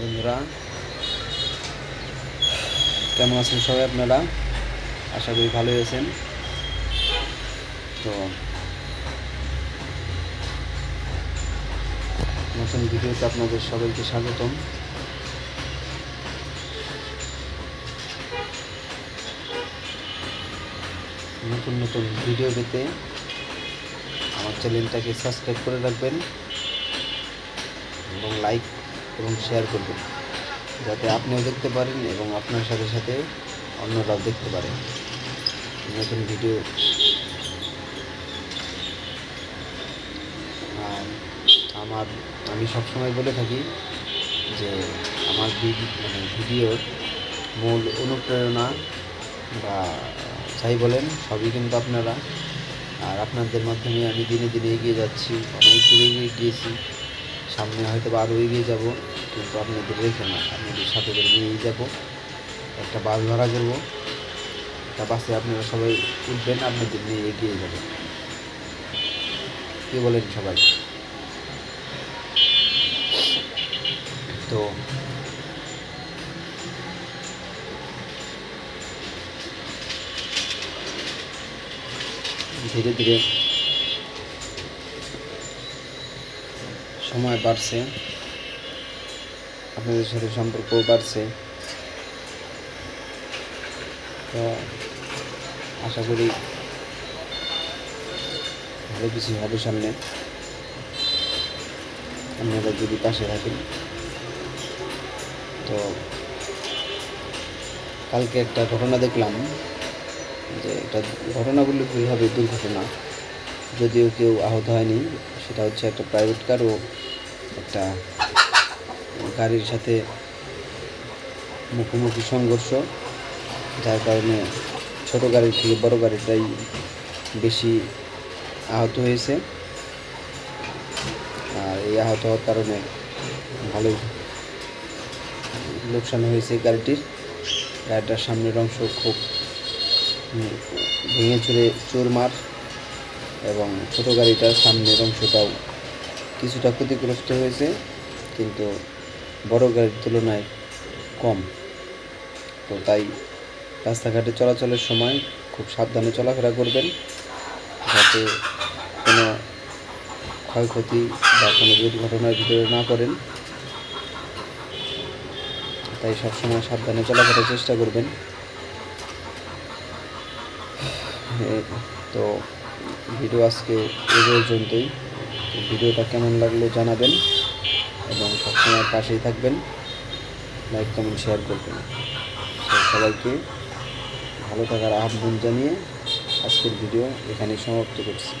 বন্ধুরা। কেমন আছেন সবাই আপনারা? আশা করি ভালোই আছেন। তো, নতুন ভিডিওতে আপনাদের সবাইকে স্বাগতম। নতুন নতুন ভিডিও পেতে আমার চ্যানেলটাকে সাবস্ক্রাইব করে রাখবেন এবং লাইক এবং শেয়ার করবেন। যাতে আপনিও দেখতে পারেন এবং আপনার সাথে সাথে অন্যরাও দেখতে পারেন নতুন ভিডিও আর আমার, আমি সবসময় বলে থাকি যে আমার মানে ভিডিওর মূল অনুপ্রেরণা বা যাই বলেন, সবই কিন্তু আপনারা। আর আপনাদের মাধ্যমে আমি দিনে দিনে এগিয়ে যাচ্ছি, অনেক দূরে এগিয়ে গিয়েছি। সামনে হয়তো আরও এগিয়ে যাব। কিন্তু আপনাদের রেখে না আপনাদের সাথে করে নিয়েই যাব। একটা বাস ভাড়া করব। একটা বাসে আপনারা সবাই উঠবেন, আপনাদের নিয়ে এগিয়ে যাব। কী বলেন সবাই? তো ধীরে ধীরে সময় বাড়ছে। আপনাদের সাথে সম্পর্কও বাড়ছে। তো আশা করি ভালো কিছু হবে সামনে। আপনারা যদি পাশে থাকেন, তো কালকে একটা ঘটনা দেখলাম যে এটা ঘটনা বললে ভুল হবে দুর্ঘটনা, যদিও কেউ আহত হয়নি, সেটা হচ্ছে একটা প্রাইভেট কার ও একটা গাড়ির সাথে মুখোমুখি সংঘর্ষ, যার কারণে ছোট গাড়ির থেকে বড় গাড়িটাই বেশি আহত হয়েছে। আর এই আহত হওয়ার কারণে ভালোই লোকসান হয়েছে গাড়িটির। গাড়িটার সামনের অংশ খুব ভেঙে চুরে চুরমার এবং ছোট গাড়িটার সামনের অংশটাও কিছুটা ক্ষতিগ্রস্ত হয়েছে, কিন্তু বড় গাড়ির তুলনায় কম। তো তাই রাস্তাঘাটে চলাচলের সময় খুব সাবধানে চলাফেরা করবেন। যাতে কোনো ক্ষয়ক্ষতি বা কোনো দুর্ঘটনার ভিতরে না পড়েন। তাই সবসময় সাবধানে চলাফেরার চেষ্টা করবেন। তো ভিডিও আজকে এ পর্যন্তই। ভিডিওটা কেমন লাগল জানাবেন। সবসময় পাশেই থাকবেন। লাইক কমেন্ট শেয়ার করবেন। সবাইকে ভালো থাকার আহ্বান জানিয়ে আজকের ভিডিও এখানেই সমাপ্ত করছি।